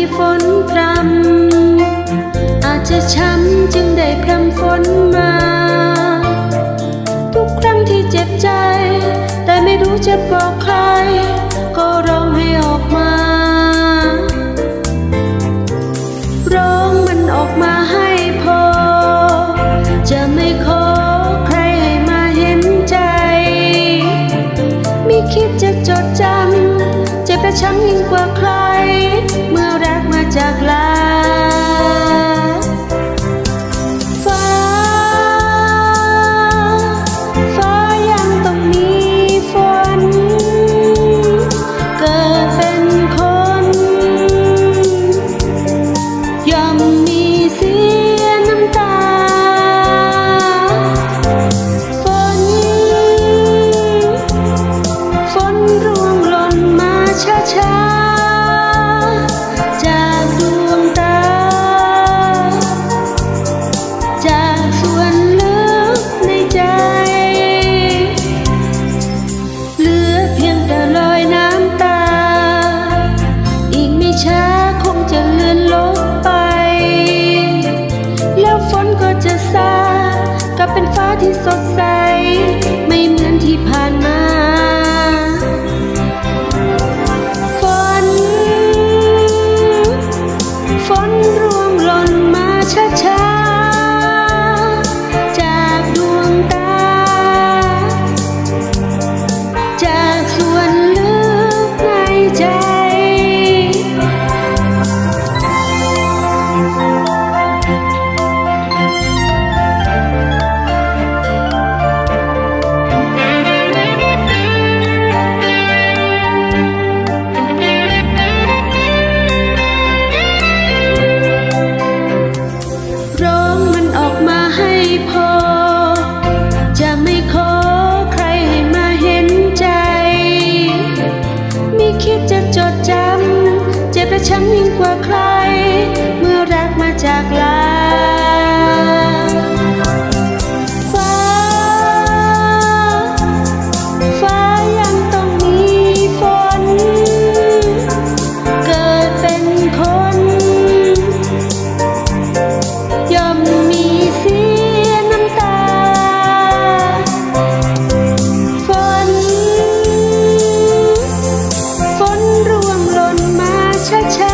ีฝนพรำอาจจะช้ำจึงได้พรำฝนมา ทุกครั้งที่เจ็บใจ แต่ไม่รู้จะบอกใคร ก็ร้องให้ออกมา ร้องมันออกมาให้พอ จะไม่ขอใครให้มาเห็นใจ ไม่คิดจะจดจำ เจ็บและช้ำยิ่งกว่าใคร มา รักฉันยิ่งกว่าใคร เมื่อรักมาจากลา 恰恰。